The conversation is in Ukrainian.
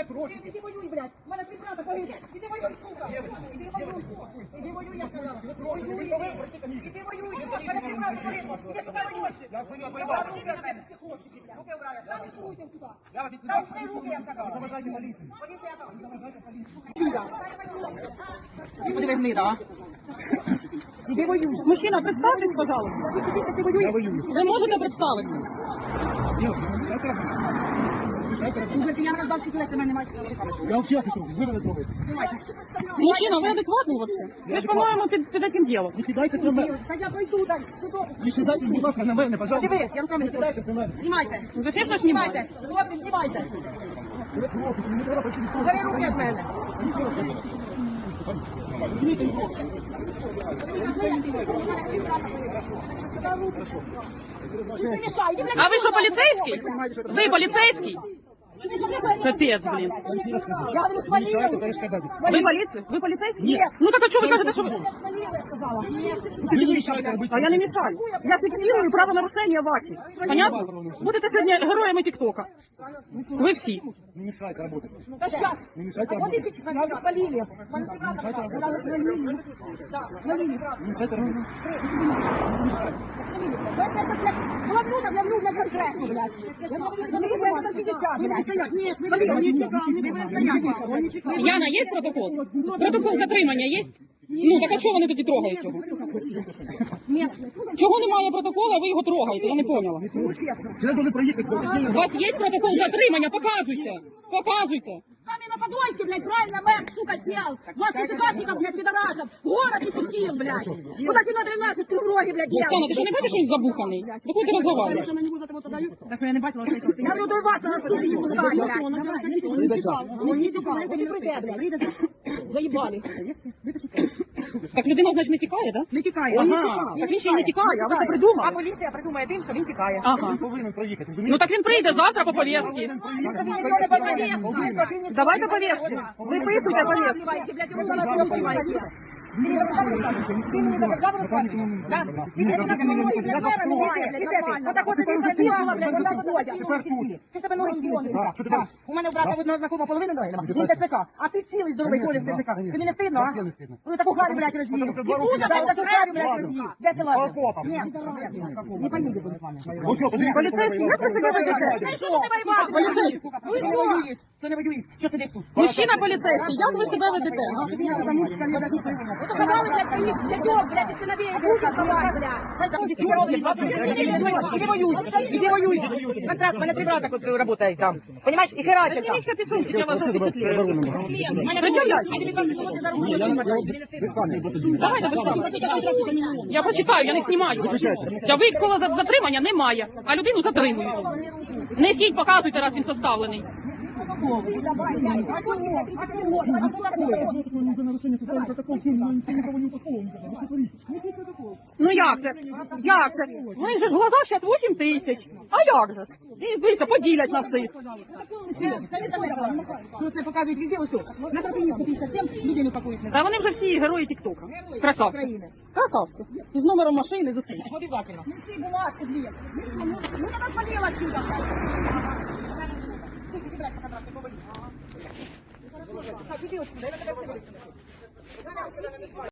Як років? Іди воюй, блядь. У мене три брата погибли. Іди воюй, сука. Іди воюй. Іди воюй, я сказала. Воюй. Іди воюй. У мене три брата погибли. Іди туди воюй. Я свою блядь. Руки убрали. Самі шуруйте туди. Не Там три руки, я сказала. Заважайте поліцію. Поліція там. Подиви гнида, а? Іди воюй. Мужчина, представтесь, пожалуйста. Іди. Ви можете представитися? Слухайте, я мене вам чесно ви мене зробите. Мужчина, ви адекватний вообще? Ви ж, по-моєму, під, під этим ділом. Не кидайтесь на мене. Та я. Не кидайте, будь ласка, на мене, пожалуйста. Диви, я руками Не кидайтесь на мене. Знімайте. Ну, за що ж? Знімайте. Хлопці, знімайте. Бери руки від мене. А ви що, поліцейський? Ви поліцейський? Капець, блін. Я говорю, свали. Мішайте перешкодати. Ви поліція? Ви поліцейський? Ну так а чого ви кажете, ви... Свали, я сказала. Ви не робити. А я не мішаю. Я фіксую правонарушення ваші. Понятно? Будете сьогодні героями Тіктока. Ви всі. Не мішайте роботи. Да сейчас. Не мешайте А вот работать. и сейчас. Я говорю, свалили. Когда свалили. Да, свалили. Не мішайте роботи. Свалили. То есть я сейчас, блядь, да, главну, блядь, конкретно, блядь. Я говорю, я говорю, я буду 50, блядь. Не. Яна, є протокол? Протокол затримання є? Ну так а чого вони тоді трогають цього? Нет, Чого немає протоколу, а ви його трогаєте? Я не поняла. ну проїхати. У вас є протокол затримання? Показуйте. Показуйте Там и на Подольске, блядь, правильно мэр, сука, сел. 20 ЦКшников, блядь, пидорасов. Город не пустил, блядь. Вот эти на 13 кругроги, блядь, Оксана, ти делают. що не бачиш, що він забуханий? Виходьте розговаривати. на него за того подаю? Да что я не бачила, что я говорю, до вас на суд не пускай, блядь. Он не чекал, он не чекал, это не прийде, блядь. Заебали. Так людина, значить, не тікає, так? Не тікає, Ага. Так він ще й не тікає, а ви це придумали. А поліція придумає тим, що він тікає. Ага. Він повинен проїхати, Ну розумієте? так він прийде завтра по повістці. Він нічого не повестку. Давайте повістку. Виписуйте повістку. Блядь, йому зараз розчувається. Ти мені за державу розказуєш? Так? Іди, у нас немає, блядь, мера немає, блядь, нормально. Отак ось ти забігала, блядь, отак от ходять. Чи ж тебе ноги цілі? У мене у брата одного знакомого половини ноги нема. Він ТЦК. А ти цілий здоровий ходиш в ТЦК. Тобі не стидно, а? Не. Ну таку гарю, блядь, що два роки Да, таку гарю, блядь, розвів. Де ти? Окопом. Ні, не поїде з вами. Поліцейський, як ви себе ведете? Й що ти воював? Поліцейський. І що? Що не воюєш? Що сидиш тут? Мужчина поліцейський, як ви себе ведете? Тобі не що не дадуть. Ото ховали, блядь, своїх зятьов, блядь, і синовей, і ховали, блядь. Хай там всі роблять. Іди воюй, іди воюй. Контракт, у мене три брата тут працюють там. Понімаєш, і хераться там. Зніміть капюшончик, я вас запечатлю. Давайте Я почитаю, я не знімаю. Я за затримання немає, а людину затримують. Несіть, показуйте, раз він составлений. Ну як це? Як це? Них же ж в глазах зараз 8 тисяч. А як же ж? І дивіться, поділять на всіх. Що це показують везде, ось. На Тропинівку 57 людей не пакують. Та вони вже всі герої Тіктока. Красавці. Красавці. І з номером машини з усім. Неси ну, ну я вас свалила отсюда. 看到啊他肯定吗来了他